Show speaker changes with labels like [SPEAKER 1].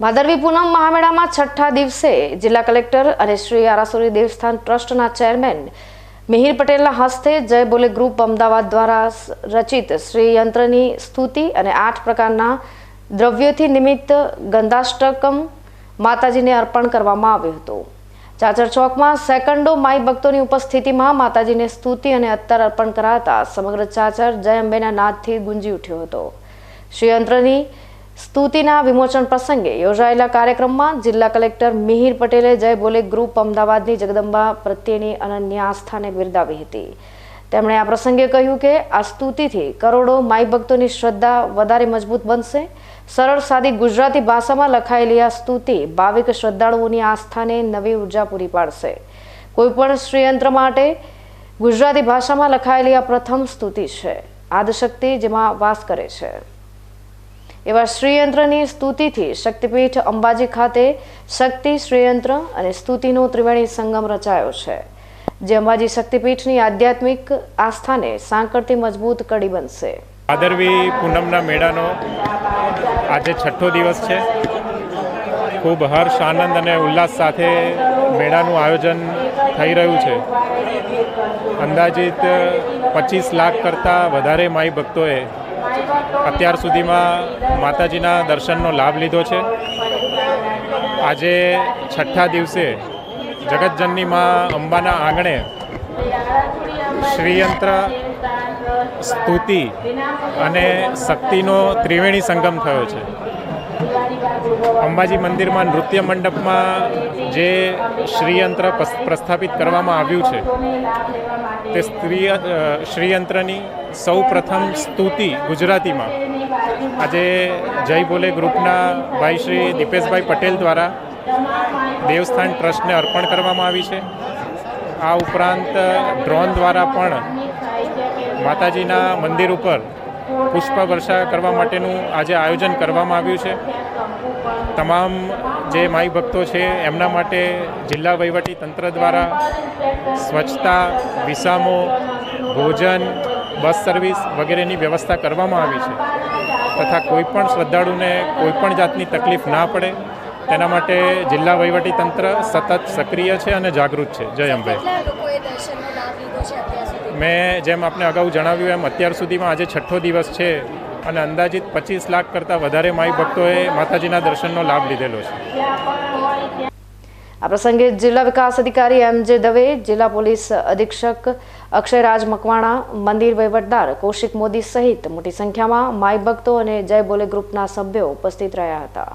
[SPEAKER 1] ભાદરવી પૂનમ મહામેળામાં છઠ્ઠા દિવસે જિલ્લા કલેક્ટર અને શ્રી આરાસુરી દેવસ્થાન ટ્રસ્ટના ચેરમેન મિહિર પટેલના હસ્તે જય બોલે ગ્રુપ અમદાવાદ દ્વારા રચિત શ્રી યંત્રની સ્તુતિ અને આઠ પ્રકારના દ્રવ્યોથી નિમિત્ત ગંધાષ્ટકમ માતાજીને અર્પણ કરવામાં આવ્યું હતું. ચાચર ચોકમાં સેકન્ડો માઈ ભક્તોની ઉપસ્થિતિમાં માતાજીને સ્તુતિ અને અત્તર અર્પણ કરાતા સમગ્ર ચાચર જય અંબેના નાદથી ગુંજી ઉઠ્યો હતો. શ્રી યંત્રની સ્તુતિના વિમોચન પ્રસંગે યોજાયેલા કાર્યક્રમમાં જિલ્લા કલેક્ટર મિહિર પટેલે જય બોલે ગ્રુપ અમદાવાદની જગદંબા પ્રત્યેની અનન્ય આસ્થાને બિરદાવી હતી. તેમણે આ પ્રસંગે કહ્યું કે આ સ્તુતિથી કરોડો માઈ ભક્તોની શ્રદ્ધા વધારે મજબૂત બનશે. સરળ સાદી ગુજરાતી ભાષામાં લખાયેલી આ સ્તુતિ ભાવિક શ્રદ્ધાળુઓની આસ્થાને નવી ઊર્જા પૂરી પાડશે. કોઈપણ શ્રીયંત્ર માટે ગુજરાતી ભાષામાં લખાયેલી આ પ્રથમ સ્તુતિ છે. આદશક્તિ જેમાં વાસ કરે છે. એવા શ્રીયંત્રની સ્તુતિથી શક્તિપીઠ અંબાજી ખાતે શક્તિ શ્રીયંત્ર અને સ્તુતિનો ત્રિવેણી સંગમ રચાયો છે, જે અંબાજી શક્તિપીઠની આધ્યાત્મિક આસ્થાને સાંકળતી મજબૂત કડી બનશે.
[SPEAKER 2] ભાદરવી પૂનમના મેળાનો આજે છઠ્ઠો દિવસ છે. ખૂબ હર્ષ, આનંદ અને ઉલ્લાસ સાથે મેળાનું આયોજન થઈ રહ્યું છે. અંદાજિત પચીસ લાખ કરતાં વધારે માઈ ભક્તોએ અત્યાર સુધીમાં માતાજીના દર્શનનો લાભ લીધો છે. આજે છઠ્ઠા દિવસે જગતજનની માં અંબાના આંગણે શ્રીયંત્ર સ્તુતિ અને શક્તિનો ત્રિવેણી સંગમ થયો છે. અંબાજી મંદિરમાં નૃત્ય મંડપમાં જે શ્રીયંત્ર પ્રસ્થાપિત કરવામાં આવ્યું છે, તે સ્ત્રી શ્રીયંત્રની સૌ પ્રથમ સ્તુતિ ગુજરાતીમાં. આજે જય બોલે ગ્રુપના ભાઈ શ્રી દીપેશભાઈ પટેલ દ્વારા દેવસ્થાન ટ્રસ્ટને અર્પણ કરવામાં આવી છે. આ ઉપરાંત ડ્રોન દ્વારા પણ માતાજીના મંદિર ઉપર પુષ્પ વર્ષા કરવા માટેનું આજે આયોજન કરવામાં આવ્યું છે. તમામ જે માઈ ભક્તો છે, એમના માટે જિલ્લા વહીવટી તંત્ર દ્વારા સ્વચ્છતા, વિસામો, ભોજન, બસ સર્વિસ વગેરેની વ્યવસ્થા કરવામાં આવી છે. તથા કોઈપણ શ્રદ્ધાળુને કોઈપણ જાતની તકલીફ ના પડે, તેના માટે જિલ્લા વહીવટી તંત્ર સતત સક્રિય છે અને જાગૃત છે. જય અંબે. મેં જેમ આપને અગાઉ જણાવ્યું એમ, અત્યાર સુધીમાં આજે છઠ્ઠો દિવસ છે અને અંદાજિત પચીસ લાખ કરતાં વધારે માઈ ભક્તોએ માતાજીના દર્શનનો લાભ લીધેલો છે.
[SPEAKER 1] આ પ્રસંગે જિલ્લા વિકાસ અધિકારી એમ જે દવે, જિલ્લા પોલીસ અધિક્ષક અક્ષયરાજ મકવાણા, મંદિર વહીવટદાર કૌશિક મોદી સહિત મોટી સંખ્યામાં માઈ ભક્તો અને જય બોલે ગ્રુપના સભ્યો ઉપસ્થિત રહ્યા હતા.